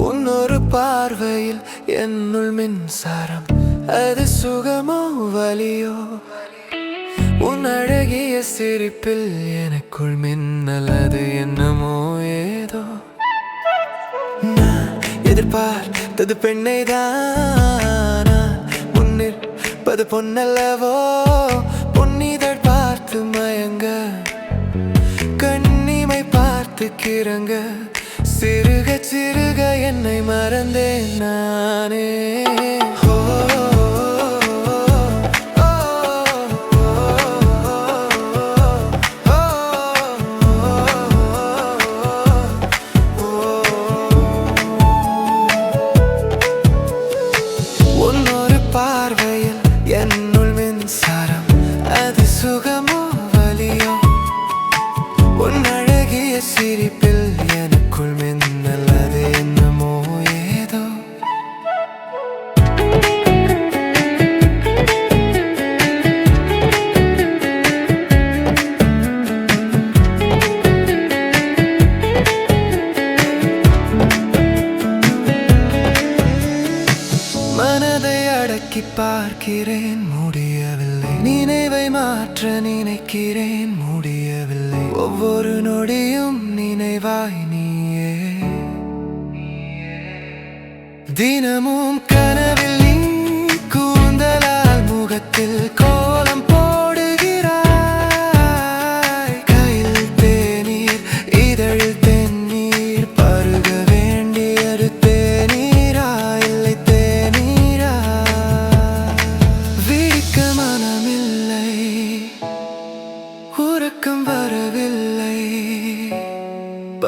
உன்னொரு பார்வையில் என்னுள் மின்சாரம் அது சுகமோ வலியோ? உன் அழகிய சிரிப்பில் எனக்குள் மின்னல் அது என்னமோ ஏ எதிர்பார்த்தது பெண்ணை தானா முன்னிற்பது பொன்னல்லவோ? பொன்னிதழ் பார்த்து மயங்க. கண்ணிமை பார்த்து கிறங்க. சிறுக சிறுக என்னை மறந்தேன் நானே. அழகிய சிரிப்பில் எனக்குள் மின்னல் அது என்னமோ ஏதோ மனதை அடக்கி பார்க்கிறேன் முடியவில்லை நினைவை மாற்ற நினைக்கிறேன் முடியவில்லை ஒவ்வொரு நொடியும் நினைவாய் நீயே. தினமும் கன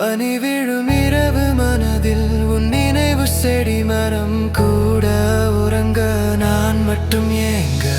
பனி விழும் இரவு மனதில் உன் நினைவு செடி மரம் கூட உறங்க நான் மட்டும் ஏங்க